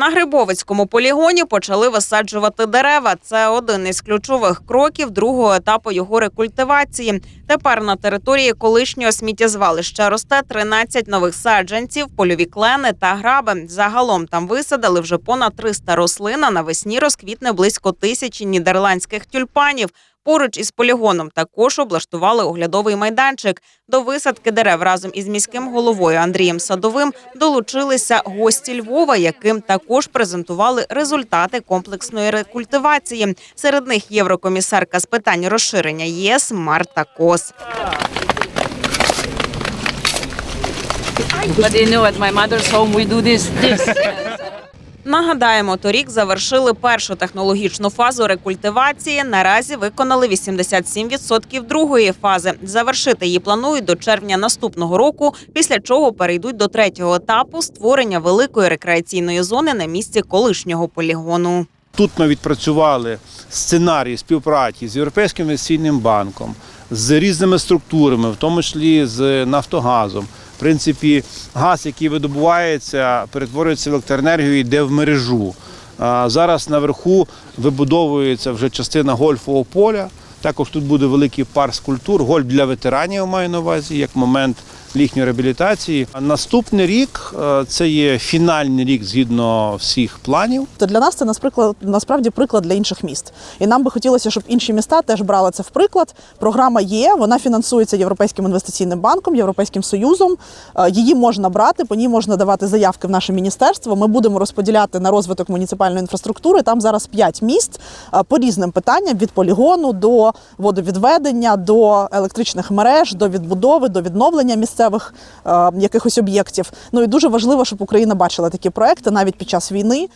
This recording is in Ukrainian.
На Грибовицькому полігоні почали висаджувати дерева. Це один із ключових кроків другого етапу його рекультивації. Тепер на території колишнього сміттєзвалища росте 13 нових саджанців, польові клени та граби. Загалом там висадили вже понад 300 рослин. а Навесні розквітне близько тисячі нідерландських тюльпанів. Поруч із полігоном також облаштували оглядовий майданчик. До висадки дерев разом із міським головою Андрієм Садовим долучилися гості Львова, яким також презентували результати комплексної рекультивації. Серед них єврокомісарка з питань розширення ЄС Марта Кос. But home, we do this. this. Нагадаємо, торік завершили першу технологічну фазу рекультивації. Наразі виконали 87% другої фази. Завершити її планують до червня наступного року, після чого перейдуть до третього етапу створення великої рекреаційної зони на місці колишнього полігону. Тут ми відпрацювали сценарій співпраці з Європейським інвестиційним банком, з різними структурами, в тому числі з Нафтогазом. Принципі, газ, який видобувається, перетворюється в електроенергію, йде в мережу. Зараз наверху вибудовується вже частина гольфового поля. Також тут буде великий парк скульптур, гольф для ветеранів маю на увазі, як момент їхньої реабілітації. Наступний рік е, це є фінальний рік згідно всіх планів. То для нас це насправді приклад для інших міст. І нам би хотілося, щоб інші міста теж брали це в приклад. Програма є, вона фінансується Європейським інвестиційним банком, Європейським Союзом. Е, Її можна брати, по ній можна давати заявки в наше міністерство. Ми будемо розподіляти на розвиток муніципальної інфраструктури. Там зараз п'ять міст е, по різним питанням: від полігону до водовідведення, до електричних мереж, до відбудови, до відновлення місцевих е, якихось об'єктів. Ну і дуже важливо, щоб Україна бачила такі проекти навіть під час війни.